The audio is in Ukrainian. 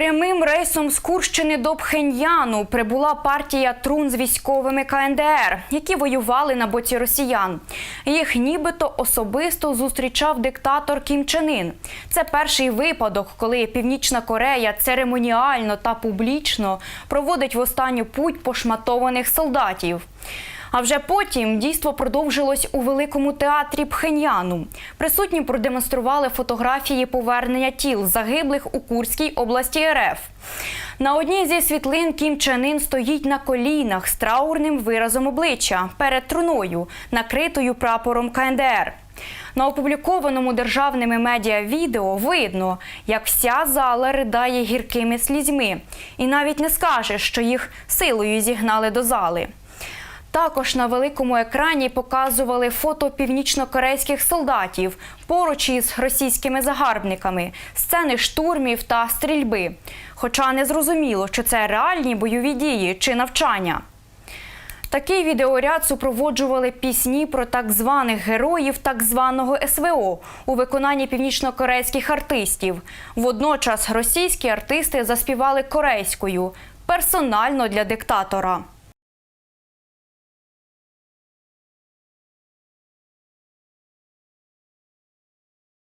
Прямим рейсом з Курщини до Пхеньяну прибула партія трун з військовими КНДР, які воювали на боці росіян. Їх нібито особисто зустрічав диктатор Кім Чен Ін. Це перший випадок, коли Північна Корея церемоніально та публічно проводить в останню путь пошматованих солдатів. А вже потім дійство продовжилось у великому театрі Пхеньяну. Присутні продемонстрували фотографії повернення тіл загиблих у Курській області РФ. На одній зі світлин Кім Чен Ін стоїть на колінах з траурним виразом обличчя перед труною, накритою прапором КНДР. На опублікованому державними медіа відео видно, як вся зала ридає гіркими слізьми, і навіть не скажеш, що їх силою зігнали до зали. Також на великому екрані показували фото північнокорейських солдатів поруч із російськими загарбниками, сцени штурмів та стрільби. Хоча не зрозуміло, чи це реальні бойові дії чи навчання. Такий відеоряд супроводжували пісні про так званих героїв так званого СВО у виконанні північнокорейських артистів. Водночас російські артисти заспівали корейською персонально для диктатора.